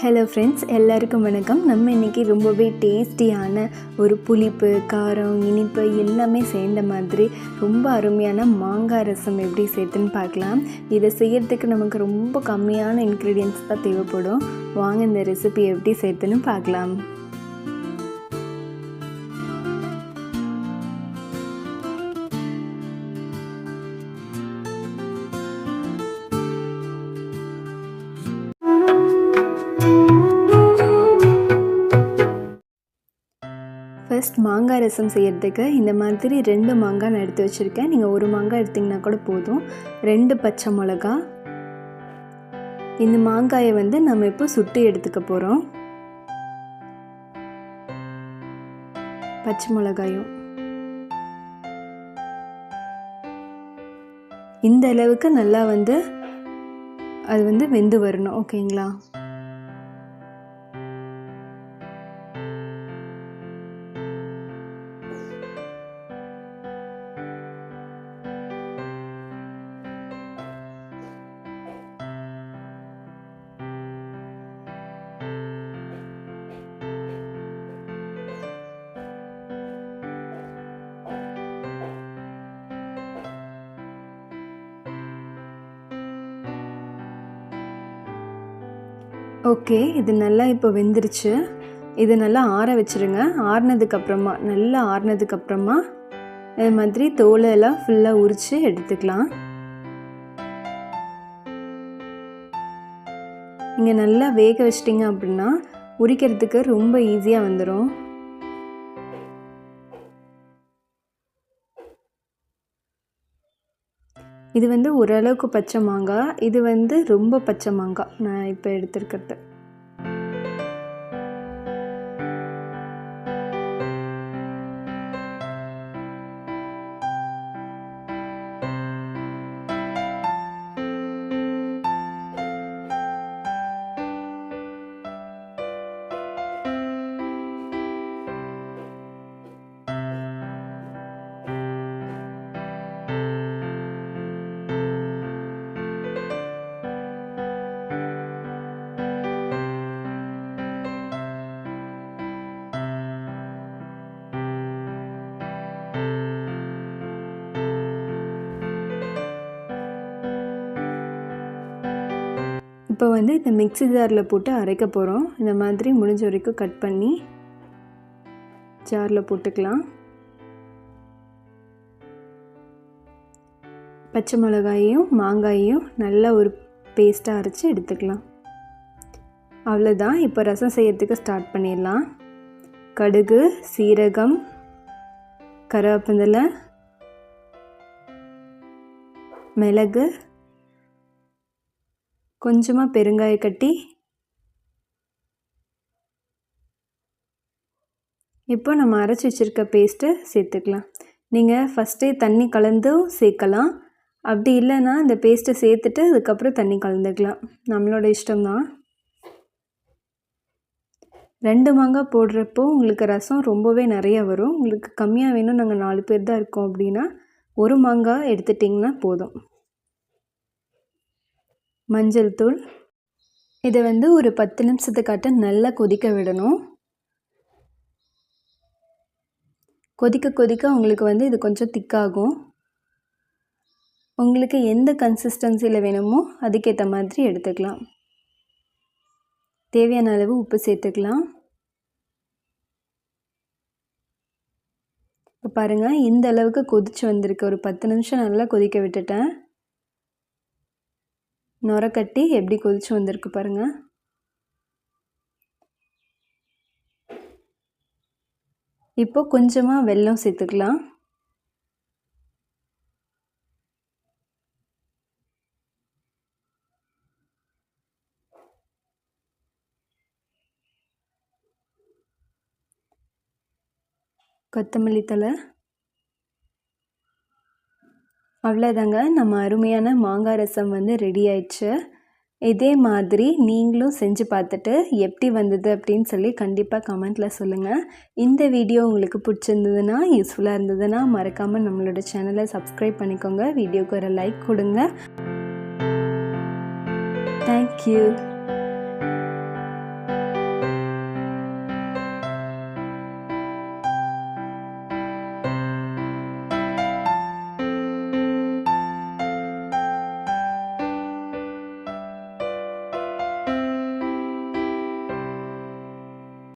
Hello friends எல்லாருக்கும் வணக்கம். நம்ம இன்றைக்கி ரொம்பவே டேஸ்டியான ஒரு புளிப்பு காரம் இனிப்பு எல்லாமே சேர்ந்த மாதிரி ரொம்ப அருமையான மாங்காய் ரசம் எப்படி சேர்த்துன்னு பார்க்கலாம். இதை செய்யறதுக்கு நமக்கு ரொம்ப கம்மியான இன்க்ரீடியன்ஸ் தான் தேவைப்படும். வாங்க இந்த ரெசிபி எப்படி சேர்த்துன்னு பார்க்கலாம். ஜஸ்ட் மாங்காய் ரசம் செய்கிறதுக்கு இந்த மாதிரி ரெண்டு மாங்காய் நான் எடுத்து வச்சுருக்கேன். நீங்கள் ஒரு மாங்காய் எடுத்திங்கன்னா கூட போதும். ரெண்டு பச்சை மிளகா. இந்த மாங்காயை வந்து நம்ம இப்போ சுட்டு எடுத்துக்க போகிறோம் பச்சை மிளகாயும். இந்த அளவுக்கு நல்லா வந்து அது வந்து வெந்து வரணும். ஓகேங்களா? ஓகே இது நல்லா இப்போ வெந்துருச்சு. இது நல்லா ஆற வச்சுருங்க. ஆறினதுக்கப்புறமா நல்லா ஆறுனதுக்கப்புறமா இது மாதிரி தோலெல்லாம் ஃபுல்லாக உரித்து எடுத்துக்கலாம். நீங்கள் நல்லா வேக வச்சிட்டிங்க அப்படின்னா உரிக்கிறதுக்கு ரொம்ப ஈஸியாக வந்துடும் இது வந்து ஓரளவுக்கு பச்சை மாங்காய். இது வந்து ரொம்ப பச்சை மாங்காய் நான் இப்போ எடுத்துருக்கிறது. இப்போ வந்து இந்த மிக்ஸி ஜாரில் போட்டு அரைக்க போகிறோம் இந்த மாதிரி முடிஞ்ச வரைக்கும் கட் பண்ணி ஜாரில் போட்டுக்கலாம். பச்சை மிளகாயையும் மாங்காயையும் நல்லா ஒரு பேஸ்ட்டாக அரைச்சி எடுத்துக்கலாம். அவ்வளோதான் இப்போ ரசம் செய்யறதுக்கு ஸ்டார்ட் பண்ணிடலாம். கடுகு சீரகம் கருவேப்பந்தலை மிளகு கொஞ்சமாக பெருங்காய கட்டி இப்போ நம்ம அரைச்சி வச்சுருக்க பேஸ்ட்டை சேர்த்துக்கலாம். நீங்கள் ஃபஸ்ட்டே தண்ணி கலந்தும் சேர்க்கலாம். அப்படி இல்லைன்னா இந்த பேஸ்ட்டை சேர்த்துட்டு அதுக்கப்புறம் தண்ணி கலந்துக்கலாம். நம்மளோட இஷ்டம்தான். ரெண்டு மாங்காய் போடுறப்போ உங்களுக்கு ரசம் ரொம்பவே நிறைய வரும். உங்களுக்கு கம்மியாக வேணும். நாங்கள் நாலு பேர் தான் இருக்கோம் அப்படின்னா ஒரு மாங்காய் எடுத்துட்டிங்கன்னா போதும். மஞ்சள் தூள். இதை வந்து ஒரு பத்து நிமிஷத்துக்காட்ட நல்லா கொதிக்க விடணும். கொதிக்க கொதிக்க உங்களுக்கு வந்து இது கொஞ்சம் திக்காகும். உங்களுக்கு எந்த கன்சிஸ்டன்சியில் வேணுமோ அதுக்கேற்ற மாதிரி எடுத்துக்கலாம். தேவையான அளவு உப்பு சேர்த்துக்கலாம். இப்போ பாருங்கள் இந்த அளவுக்கு கொதிச்சு வந்திருக்கு. ஒரு பத்து நிமிஷம் நல்லா கொதிக்க விட்டுட்டேன். நுரக்கட்டி எப்படி கொதிச்சு வந்திருக்கு பாருங்கள் இப்போ கொஞ்சமாக வெல்லம் சேர்த்துக்கலாம். கொத்தமல்லி தலை அவ்வளோதாங்க நம்ம அருமையான மாங்காய் ரசம் வந்து ரெடி ஆயிடுச்சு. இதே மாதிரி நீங்களும் செஞ்சு பார்த்துட்டு எப்படி வந்தது அப்படின்னு சொல்லி கண்டிப்பாக கமெண்ட்டில் சொல்லுங்கள் இந்த வீடியோ உங்களுக்கு பிடிச்சிருந்ததுன்னா யூஸ்ஃபுல்லாக இருந்ததுன்னா மறக்காமல் நம்மளோட சேனலை சப்ஸ்கிரைப் பண்ணிக்கோங்க. வீடியோக்கு ஒரு லைக் கொடுங்க. தேங்க்யூ